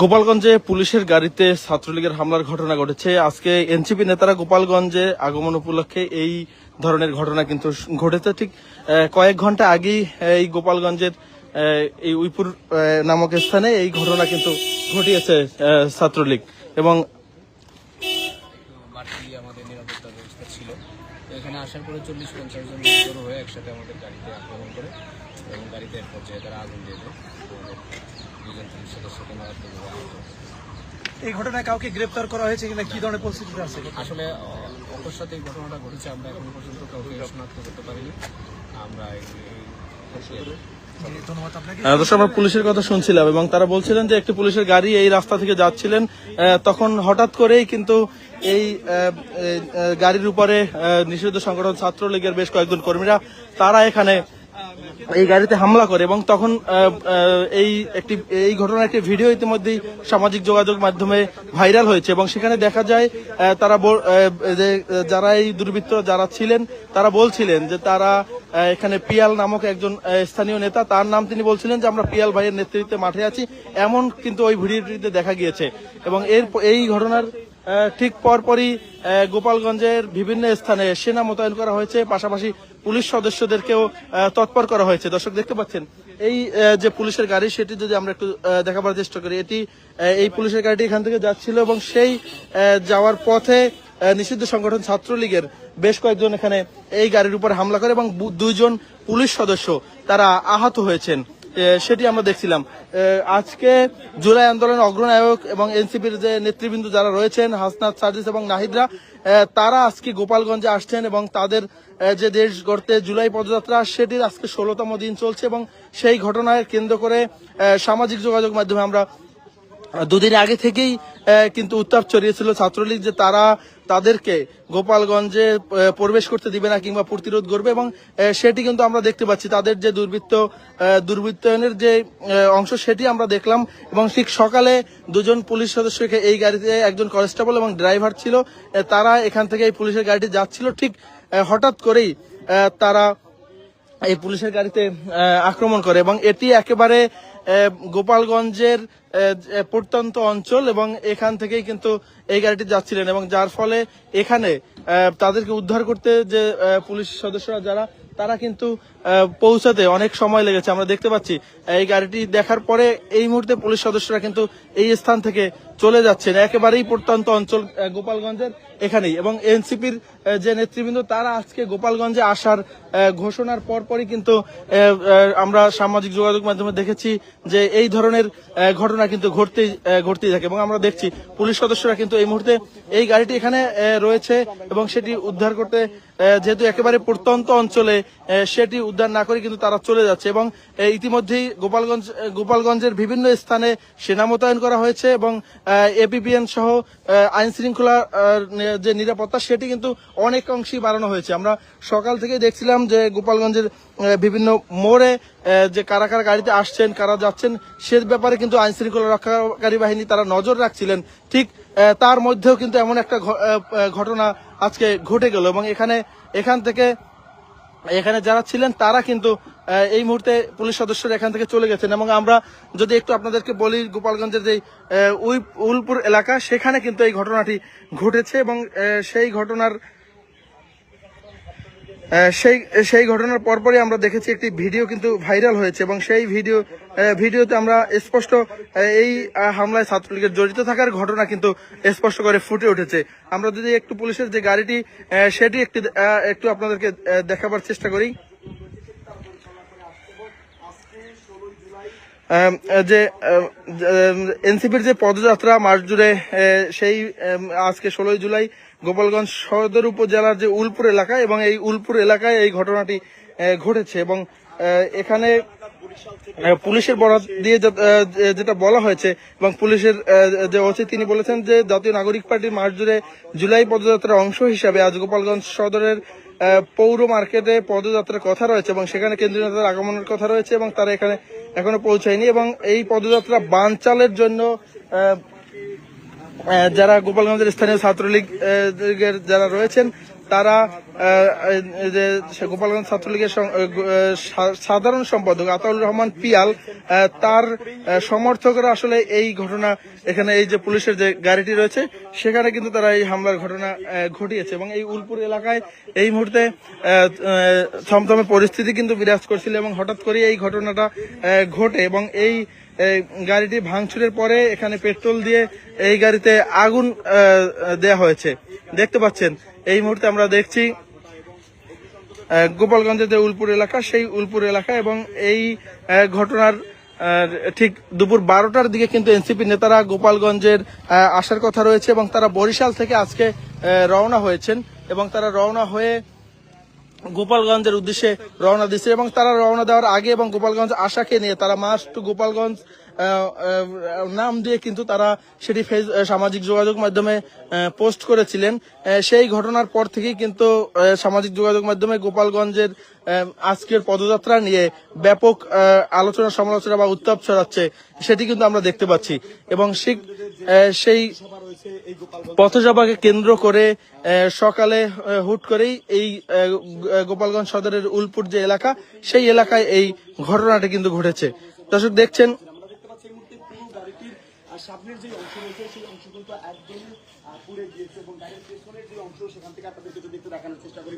গোপালগঞ্জে পুলিশের গাড়িতে ছাত্রলীগের হামলার ঘটনা ঘটেছে। আজকে এনসিপি নেতারা গোপালগঞ্জে আগমন উপলক্ষে এই ধরনের ঘটনা কিন্তু ঘটেছে। ঠিক কয়েক ঘণ্টা আগেই এই গোপালগঞ্জের এই উইপুর নামক স্থানে এই ঘটনা কিন্তু ঘটিয়েছে ছাত্রলীগ। এবং এখানে আসার পরে চল্লিশ পঞ্চাশ জন হয়ে একসাথে আমাদের গাড়িতে আক্রমণ করে এবং গাড়িতে তারা আগুন দিয়ে দেয়। দুজন পুলিশ সদস্যকে মারাত্মকভাবে এই ঘটনায় কাউকে গ্রেপ্তার করা হয়েছে কিনা কি ধরনের পরিস্থিতিতে আছে? আসলে অপর সাথে এই ঘটনাটা ঘটেছে আমরা এখনও পর্যন্ত কাউকে শনাক্ত করতে পারিনি। আমরা দর্শক আমরা পুলিশের কথা শুনছিলাম এবং তারা বলছিলেন যে একটি পুলিশের গাড়ি এই রাস্তা থেকে যাচ্ছিলেন তখন হঠাৎ করেই কিন্তু এই গাড়ির উপরে নিষিদ্ধ সংগঠন ছাত্রলীগের বেশ কয়েকজন কর্মীরা তারা এখানে এই গাড়িতে হামলা করে এবং তখন এই একটি, এই ঘটনার একটি ভিডিও ইতিমধ্যেই সামাজিক যোগাযোগ মাধ্যমে ভাইরাল হয়েছে এবং সেখানে দেখা যায় তারা যে, যারা এই দুর্বৃত্ত যারা ছিলেন, তারা বলছিলেন যে তারা এখানে পিয়াল নামক একজন স্থানীয় নেতা, তার নাম তিনি বলছিলেন যে আমরা পিয়াল ভাইয়ের নেতৃত্বে মাঠে আছি। এমন কিন্তু ওই ভিডিওটিতে দেখা গিয়েছে এবং এর, এই ঘটনার ঠিক পরপরই গোপালগঞ্জের বিভিন্ন স্থানে সেনা মোতায়েন করা হয়েছে। পাশাপাশি পুলিশ সদস্যদেরকেও তৎপর করা হয়েছে। দর্শক, দেখতে পাচ্ছেন, এই যে পুলিশের গাড়ি, সেটি যদি আমরা একটু দেখাবার চেষ্টা করি, এটি এই পুলিশের গাড়িটি এখান থেকে যাচ্ছিল এবং সেই যাওয়ার পথে নিষিদ্ধ সংগঠন ছাত্রলীগের বেশ কয়েকজন এখানে এই গাড়ির উপর হামলা করে এবং দুইজন পুলিশ সদস্য, তারা আহত হয়েছেন। সেটি আমরা দেখছিলাম। আজকে জুলাই আন্দোলন অগ্রনায়ক এবং এনসিপির যে নেতৃবৃন্দ যারা রয়েছেন, হাসনাত সার্জিস এবং নাহিদরা তারা আজকে গোপালগঞ্জে আসছেন এবং তাদের যে দেশ গড়তে জুলাই পদযাত্রা, সেটির আজকে ষোলোতম দিন চলছে এবং সেই ঘটনায় কেন্দ্র করে সামাজিক যোগাযোগ মাধ্যমে আমরা দুদিন আগে থেকেই কিন্তু উত্তাপ ছড়িয়েছিল ছাত্রলীগ যে তারা তাদেরকে গোপালগঞ্জে প্রবেশ করতে দিবে না কিংবা প্রতিরোধ করবে এবং সেটি কিন্তু আমরা দেখতে পাচ্ছি। তাদের যে দুর্বৃত্ত দুর্বৃত্তায়নের যে অংশ সেটি আমরা দেখলাম এবং ঠিক সকালে দুজন পুলিশ সদস্যকে এই গাড়িতে একজন কনস্টেবল এবং ড্রাইভার ছিল তারা এখান থেকে এই পুলিশের গাড়িটি যাচ্ছিল। ঠিক হঠাৎ করেই তারা এই পুলিশের গাড়িতে আক্রমণ করে এবং এটি একেবারে গোপালগঞ্জের প্রত্যন্ত অঞ্চল এবং এখান থেকেই কিন্তু এই গাড়িটি যাচ্ছিলেন এবং যার ফলে এখানে তাদেরকে উদ্ধার করতে যে পুলিশ সদস্যরা যারা, তারা কিন্তু পৌঁছাতে অনেক সময় লেগেছে। আমরা দেখতে পাচ্ছি, এই গাড়িটি দেখার পরে এই মুহূর্তে পুলিশ সদস্যরা কিন্তু এই স্থান থেকে চলে যাচ্ছেন। একেবারেই প্রত্যন্ত অঞ্চল গোপালগঞ্জের এখানেই। এবং এনসিপির যে নেতৃবৃন্দ, তারা আজকে গোপালগঞ্জে আসার ঘোষণার পরপরই কিন্তু আমরা সামাজিক যোগাযোগ মাধ্যমে দেখেছি যে এই ধরনের ঘটনা কিন্তু ঘটতেই ঘটতেই থাকে। এবং আমরা দেখছি, পুলিশ সদস্যরা কিন্তু এই মুহূর্তে এই গাড়িটি এখানে রয়েছে এবং সেটি উদ্ধার করতে যেহেতু একেবারে প্রত্যন্ত অঞ্চলে সেটি উদ্ধার না করে কিন্তু তারা চলে যাচ্ছে এবং ইতিমধ্যেই গোপালগঞ্জ গোপালগঞ্জের বিভিন্ন স্থানে সেনা মোতায়েন করা হয়েছে এবং এপিপিএন সহ আইন শৃঙ্খলা যে নিরাপত্তা সেটি কিন্তু অনেক অংশেই বাড়ানো হয়েছে। আমরা সকাল থেকে দেখছিলাম যে গোপালগঞ্জের বিভিন্ন মোড়ে যে কারা কারা গাড়িতে আসছেন, কারা যাচ্ছেন, সে ব্যাপারে কিন্তু আইন শৃঙ্খলা রক্ষাকারী বাহিনী তারা নজর রাখছিলেন। ঠিক তার মধ্যেও কিন্তু এমন একটা ঘটনা আজকে ঘটে গেল এবং এখানে, এখান থেকে এখানে যারা ছিলেন, তারা কিন্তু এই মুহূর্তে পুলিশ সদস্যরা এখান থেকে চলে গেছেন। এবং আমরা যদি একটু আপনাদেরকে বলি, গোপালগঞ্জের যে উলপুর এলাকা, সেখানে কিন্তু এই ঘটনাটি ঘটেছে এবং সেই ঘটনার সেই সেই ঘটনার পরপরই আমরা দেখেছি একটি ভিডিও কিন্তু ভাইরাল হয়েছে এবং সেই ভিডিও ভিডিওতে আমরা স্পষ্ট এই হামলায় ছাত্রলীগের জড়িত থাকার ঘটনা কিন্তু স্পষ্ট করে ফুটে উঠেছে। আমরা যদি একটু পুলিশের যে গাড়িটি সেটি একটি একটু আপনাদেরকে দেখাবার চেষ্টা করি। যে এনসিপির যে পদযাত্রা মাস জুড়ে সেই আজকে ষোলোই জুলাই গোপালগঞ্জ সদর উপজেলার যে উলপুর এলাকা এবং এই উলপুর এলাকায় এই ঘটনাটি ঘটেছে এবং এখানে পুলিশের বরাত দিয়ে যেটা বলা হয়েছে এবং পুলিশের যে ওসি তিনি বলেছেন যে জাতীয় নাগরিক পার্টির মাস জুড়ে জুলাই পদযাত্রার অংশ হিসাবে আজ গোপালগঞ্জ সদরের পৌর মার্কেটে পদযাত্রার কথা রয়েছে এবং সেখানে কেন্দ্রীয় নেতার আগমনের কথা রয়েছে এবং তারা এখানে এখনও পৌঁছায়নি এবং এই পদযাত্রা বানচালের জন্য যারা গোপালগঞ্জের স্থানীয় ছাত্রলীগ আহ, লীগের যারা রয়েছেন তারা যে গোপালগঞ্জ ছাত্রলীগের সাধারণ সম্পাদক আতাউর রহমান পিয়াল তার সমর্থকরা আসলে এই ঘটনা, এখানে এই যে পুলিশের যে গাড়িটি রয়েছে, সেখানে কিন্তু তারা এই হামলার ঘটনা ঘটিয়েছে এবং এই উলপুর এলাকায় এই মুহূর্তে থমথমে পরিস্থিতি কিন্তু বিরাজ করছিল এবং হঠাৎ করে এই ঘটনাটা ঘটে এবং এই গাড়িটি ভাঙচুরের পরে এখানে পেট্রোল দিয়ে এই গাড়িতে আগুন দেয়া হয়েছে। দেখতে পাচ্ছেন এই মুহূর্তে আমরা দেখছি গোপালগঞ্জের যে উলপুর এলাকা, সেই উলপুর এলাকা এবং এই ঘটনার ঠিক দুপুর বারোটার দিকে কিন্তু এনসিপি নেতারা গোপালগঞ্জের আসার কথা রয়েছে এবং তারা বরিশাল থেকে আজকে রওনা হয়েছেন এবং তারা রওনা হয়ে গোপালগঞ্জের উদ্দেশ্যে রওনা দিচ্ছে এবং তারা রওনা দেওয়ার আগে এবং গোপালগঞ্জ আশাকে নিয়ে তারা মাস্ট গোপালগঞ্জ নাম দিয়ে কিন্তু তারা সেটি ফেস সামাজিক যোগাযোগ মাধ্যমে পোস্ট করেছিলেন। সেই ঘটনার পর থেকেই কিন্তু সামাজিক যোগাযোগ মাধ্যমে গোপালগঞ্জের আজকের পদযাত্রা নিয়ে ব্যাপক আলোচনা, সমালোচনা বা উত্তাপ ছড়াচ্ছে, সেটি কিন্তু আমরা দেখতে পাচ্ছি। এবং সেই পথসভাকে কেন্দ্র করে সকালে হুট করেই এই গোপালগঞ্জ সদরের উলপুর যে এলাকা, সেই এলাকায় এই ঘটনাটি কিন্তু ঘটেছে। দর্শক দেখছেন আমরা দেখতে পাচ্ছি এই মুহূর্তে পুরো গাড়িটির আহ, সামনের যে অংশ রয়েছে, সেই অংশ কিন্তু একদমই পুড়ে গিয়েছে এবং গাড়ির পেছনের যে অংশ সেখান থেকে আপনাদেরকে যদি একটু দেখানোর চেষ্টা করি